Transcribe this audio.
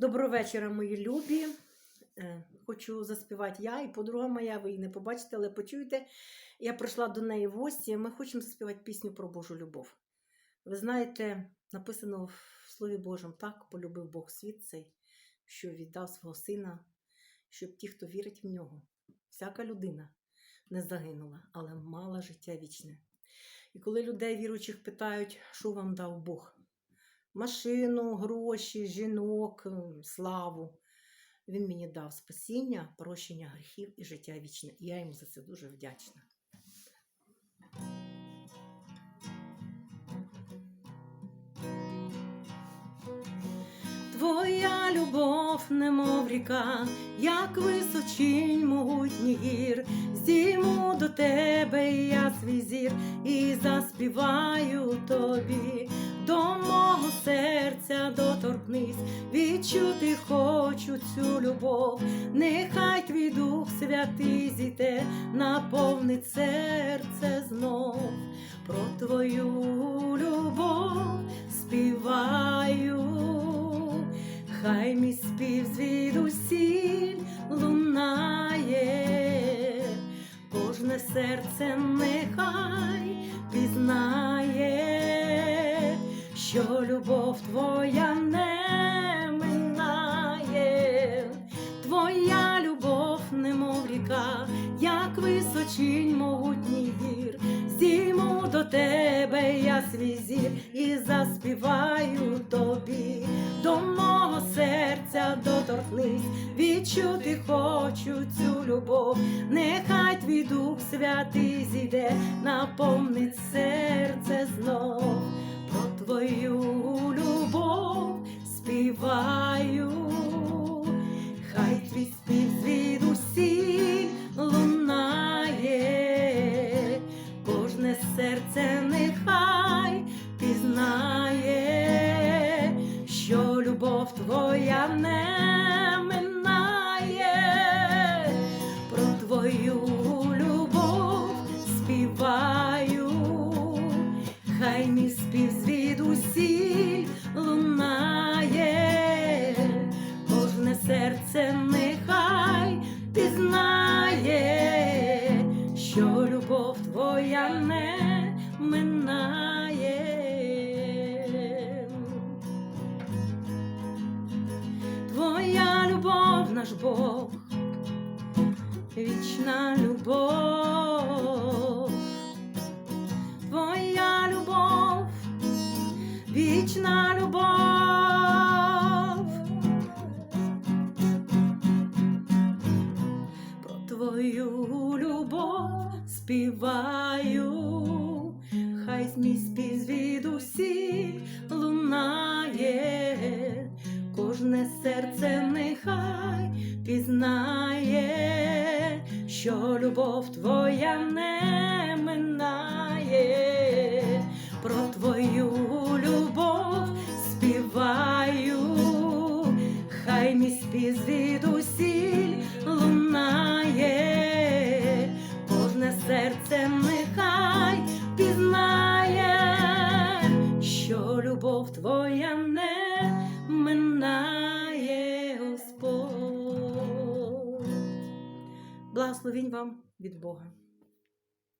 Доброго вечора, мої любі. Е, Хочу заспівати я і подруга моя, ви її не побачите, але почуєте. Я прийшла до неї в гості. Ми хочемо заспівати пісню про Божу любов. Ви знаєте, написано в Слові Божому так, полюбив Бог світ цей, що віддав свого сина, щоб ті, хто вірить в нього, всяка людина не загинула, але мала життя вічне. І коли людей віруючих питають, що вам дав Бог? Машину, гроші, жінок, славу. Він мені дав спасіння, прощення гріхів і життя вічне. Я йому за це дуже вдячна. Твоя любов, немов ріка, як височинь могутній гір, здійму до тебе я свій зір і заспіваю тобі, до мого серця доторкнись, відчути хочу цю любов, нехай твій дух святий зійде, наповнить серце знов, про твою любов співаю. Хай мій спів звідусіль лунає, кожне серце нехай пізнає, що любов твоя не минає, твоя любов, немов ріка, як височинь могутній гір, здійму до тебе я свій зір і заспіваю тобі серця доторкнись, відчути хочу цю любов, нехай твій дух святий зійде, наповнить серце знов, про твою любов співаю, хай твій спів звідусіль лунає, кожне серце нехай пізнає, що любов твоя не хай мій спів звідусіль лунає, кожне серце нехай пізнає, що любов твоя не минає. Твоя любов, наш Бог, вічна любов, вічна любов. Про твою любов співаю, хай мій спів звідусіль лунає, кожне серце нехай пізнає, що любов твоя не хай мій спів звідусіль лунає, кожне серце нехай пізнає, що любов твоя не минає, Господь. Благословінь вам від Бога.